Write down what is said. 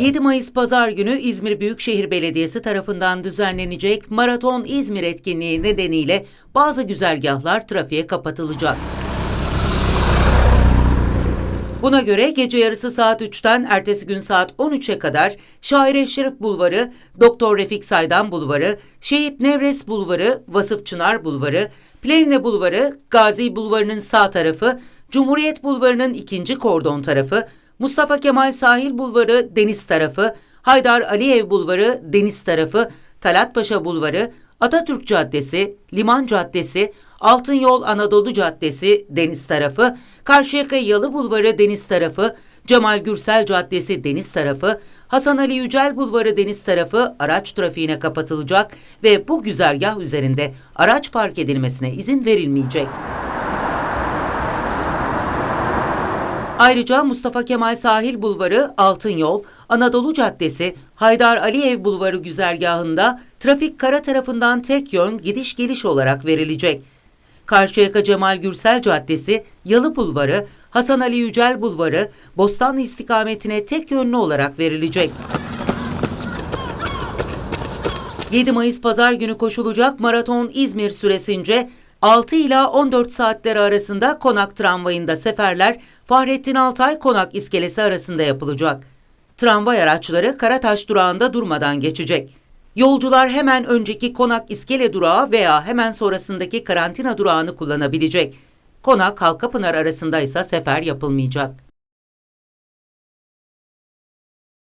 7 Mayıs Pazar günü İzmir Büyükşehir Belediyesi tarafından düzenlenecek Maraton İzmir etkinliği nedeniyle bazı güzergahlar trafiğe kapatılacak. Buna göre gece yarısı saat 3'ten ertesi gün saat 13'e kadar Şair Eşref Bulvarı, Doktor Refik Saydan Bulvarı, Şehit Nevres Bulvarı, Vasıf Çınar Bulvarı, Plevne Bulvarı, Gazi Bulvarı'nın sağ tarafı, Cumhuriyet Bulvarı'nın ikinci kordon tarafı, Mustafa Kemal Sahil Bulvarı deniz tarafı, Haydar Aliyev Bulvarı deniz tarafı, Talatpaşa Bulvarı, Atatürk Caddesi, Liman Caddesi, Altın Yol Anadolu Caddesi deniz tarafı, Karşıyaka Yalı Bulvarı deniz tarafı, Cemal Gürsel Caddesi deniz tarafı, Hasan Ali Yücel Bulvarı deniz tarafı araç trafiğine kapatılacak ve bu güzergah üzerinde araç park edilmesine izin verilmeyecek. Ayrıca Mustafa Kemal Sahil Bulvarı, Altın Yol, Anadolu Caddesi, Haydar Aliyev Bulvarı güzergahında trafik kara tarafından tek yön gidiş geliş olarak verilecek. Karşıyaka Cemal Gürsel Caddesi, Yalı Bulvarı, Hasan Ali Yücel Bulvarı, Bostanlı istikametine tek yönlü olarak verilecek. 7 Mayıs Pazar günü koşulacak Maraton İzmir süresince 6 ila 14 saatleri arasında Konak tramvayında seferler Fahrettin Altay Konak iskelesi arasında yapılacak. Tramvay araçları Karataş durağında durmadan geçecek. Yolcular hemen önceki Konak iskele durağı veya hemen sonrasındaki karantina durağını kullanabilecek. Konak Halkapınar arasında ise sefer yapılmayacak.